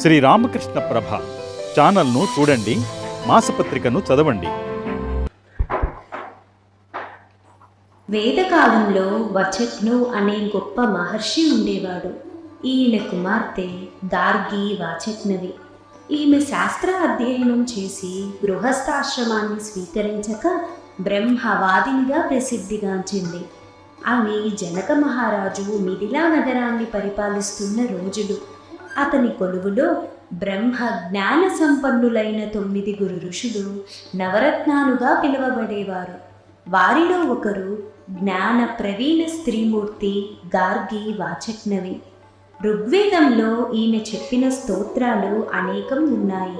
శ్రీ రామకృష్ణ ప్రభ ఛానల్ను చూడండి మాసపత్రికను చదవండి. వేదకాలంలో వచట్ను అనే గొప్ప మహర్షి ఉండేవాడు. ఈయన కుమార్తె గార్గి వాచక్నవి ఈమె శాస్త్ర అధ్యయనం చేసి గృహస్థాశ్రమాన్ని స్వీకరించక బ్రహ్మవాదినిగా ప్రసిద్ధిగాంచింది అవి జనక మహారాజు మిథిలా నగరాన్ని పరిపాలిస్తున్న రోజులు. అతని కొలువులో బ్రహ్మ జ్ఞాన సంపన్నులైన తొమ్మిదిగురు ఋషులు నవరత్నాలుగా పిలువబడేవారు. వారిలో ఒకరు జ్ఞాన ప్రవీణ స్త్రీమూర్తి గార్గి వాచక్నవి. ఋగ్వేదంలో ఈమె చెప్పిన స్తోత్రాలు అనేకం ఉన్నాయి.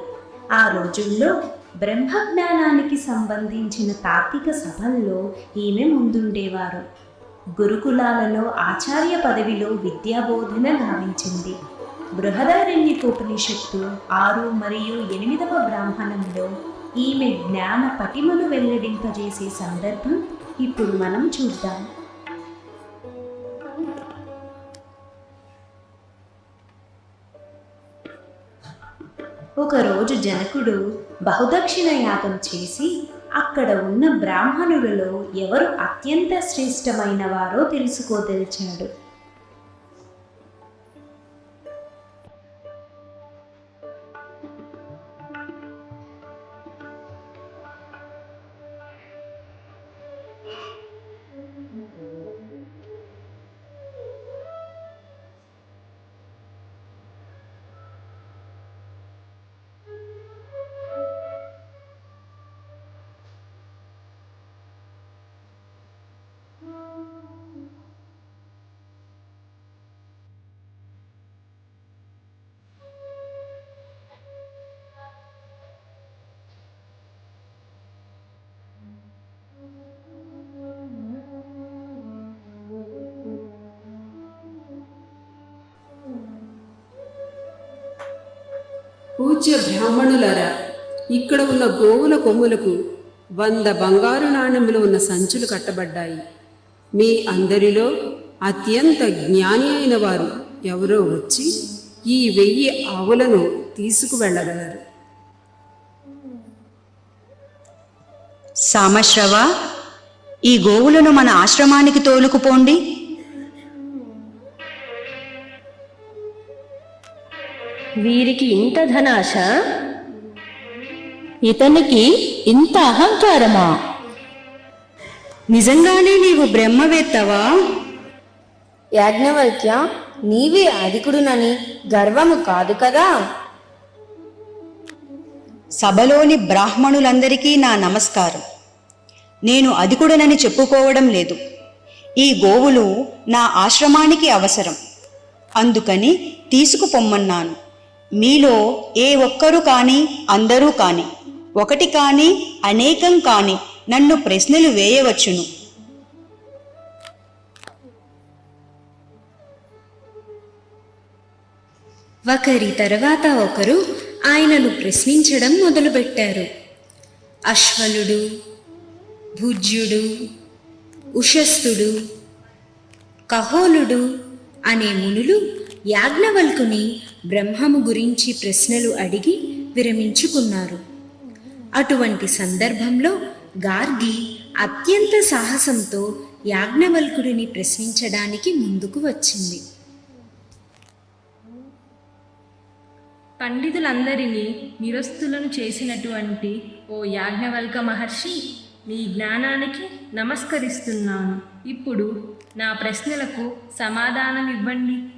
ఆ రోజుల్లో బ్రహ్మజ్ఞానానికి సంబంధించిన తాత్విక సభల్లో ఈమె ముందుండేవారు. గురుకులాలలో ఆచార్య పదవిలో విద్యాబోధన గావించింది. బృహదారణ్యకోపనిషత్తు ఆరు మరియు ఎనిమిదవ బ్రాహ్మణంలో ఈమె జ్ఞాన పటిమను వెల్లడింపజేసే సందర్భం ఇప్పుడు మనం చూద్దాం. ఒకరోజు జనకుడు బహుదక్షిణ యాగం చేసి అక్కడ ఉన్న బ్రాహ్మణులలో ఎవరు అత్యంత శ్రేష్టమైన వారో తెలుసుకోదలిచాడు. పూజ్య బ్రాహ్మణులరా ఇక్కడ ఉన్న గోవుల కొమ్ములకు వంద బంగారు నాణెములు ఉన్న సంచులు కట్టబడ్డాయి. మీ అందరిలో అత్యంత జ్ఞాని అయిన వారు ఎవరో వచ్చి ఈ వెయ్యి ఆవులను తీసుకువెళ్ళగలరు. సామశ్రవ ఈ గోవులను మన ఆశ్రమానికి తోలుకుపోండి. వీరికి ఇంత ధనాశ? ఇతనికి ఇంత అహంకారమా? నిజంగానే నీవు బ్రహ్మవేత్తవా? యాజ్ఞవల్క్య నీవే అధికుడునని గర్వము కాదు కదా? సభలోని బ్రాహ్మణులందరికీ నా నమస్కారం. నేను అధికుడనని చెప్పుకోవడం లేదు. ఈ గోవులు నా ఆశ్రమానికి అవసరం. అందుకని తీసుకుపొమ్మన్నాను. మీలో ఏ ఒక్కరు కానీ అందరూ కానీ ఒకటి కానీ అనేకం కానీ నన్ను ప్రశ్నలు వేయవచ్చును. ఒకరి తర్వాత ఒకరు ఆయనను ప్రశ్నించడం మొదలుపెట్టారు. అశ్వలుడు భుజ్యుడు ఉషస్థుడు కహోలుడు అనే మునులు యాజ్ఞవల్కుని బ్రహ్మము గురించి ప్రశ్నలు అడిగి విరమించుకున్నారు. అటువంటి సందర్భంలో గార్గి అత్యంత సాహసంతో యాజ్ఞవల్కుడిని ప్రశ్నించడానికి ముందుకు వచ్చింది. పండితులందరినీ నిరస్తులను చేసినటువంటి ఓ యాజ్ఞవల్క మహర్షి మీ జ్ఞానానికి నమస్కరిస్తున్నాను. ఇప్పుడు నా ప్రశ్నలకు సమాధానం ఇవ్వండి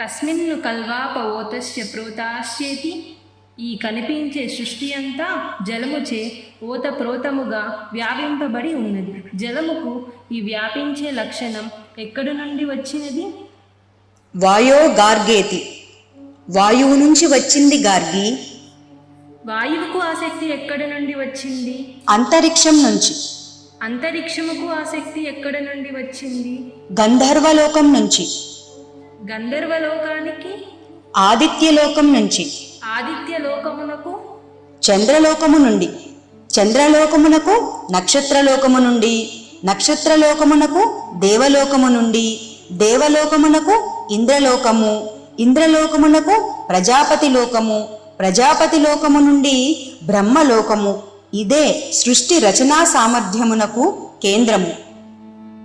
కస్మిన్ను కల్వాపవోతస్య ప్రోతాశ్చేతి ఈ కనిపించే సృష్టి అంతా జలముచే ఓతప్రోతముగా వ్యాపింపబడి ఉన్నది. జలముకు ఈ వ్యాపించే లక్షణం ఎక్కడి నుండి వచ్చినది? వాయో గార్గేతి. వాయువు నుంచి వచ్చింది గార్గి. వాయువుకు ఆసక్తి ఎక్కడి నుండి వచ్చింది? అంతరిక్షం నుంచి. అంతరిక్షముకు ఆసక్తి ఎక్కడి నుండి వచ్చింది? గంధర్వలోకం నుంచి. గంధర్వలోకానికి? ఆదిత్యలోకం నుంచి. ఆదిత్య లోకమునకు చంద్రలోకము నుండి. చంద్రలోకమునకు నక్షత్రలోకము నుండి. నక్షత్రలోకమునకు దేవలోకము నుండి. దేవలోకమునకు ఇంద్రలోకము. ఇంద్రలోకమునకు ప్రజాపతి లోకము. ప్రజాపతి లోకము నుండి బ్రహ్మలోకము. ఇదే సృష్టి రచనా సామర్థ్యమునకు కేంద్రము.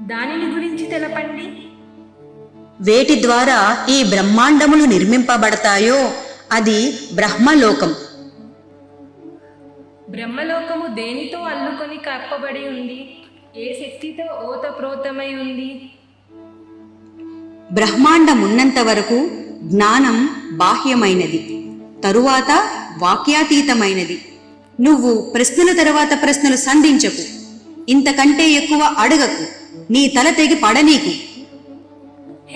దానిని గురించి తెలపండి. వేటి ద్వారా ఈ బ్రహ్మాండములు నిర్మింపబడతాయో అది బ్రహ్మలోకం. బ్రహ్మలోకము దేనితో అల్లుకొని కప్పబడి ఉంది? ఏ శక్తితో ఓతప్రోతమై ఉంది? బ్రహ్మాండమున్నంత వరకు జ్ఞానం బాహ్యమైనది తరువాత వాక్యాతీతమైనది. నువ్వు ప్రశ్నల తర్వాత ప్రశ్నలు సంధించకు ఇంతకంటే ఎక్కువ అడగకు నీ తల తెగి పడనీకు.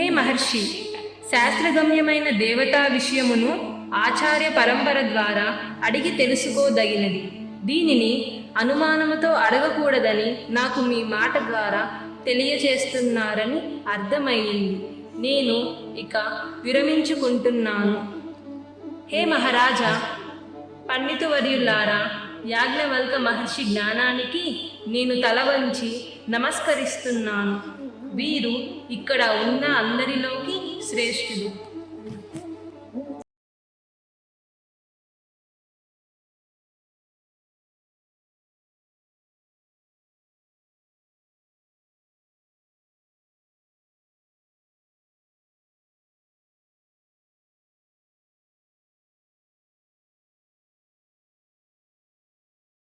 హే మహర్షి శాస్త్రగమ్యమైన దేవతా విషయమును ఆచార్య పరంపర ద్వారా అడిగి తెలుసుకోదగినది. దీనిని అనుమానముతో అడగకూడదని నాకు మీ మాట ద్వారా తెలియచేస్తున్నారని అర్థమయ్యింది నేను ఇక విరమించుకుంటున్నాను. హే మహారాజా పండితువర్యులారా యాజ్ఞవల్క మహర్షి జ్ఞానానికి నేను తల వంచి నమస్కరిస్తున్నాను. వీరు ఇక్కడ ఉన్న అందరిలోకి శ్రేష్ఠుడు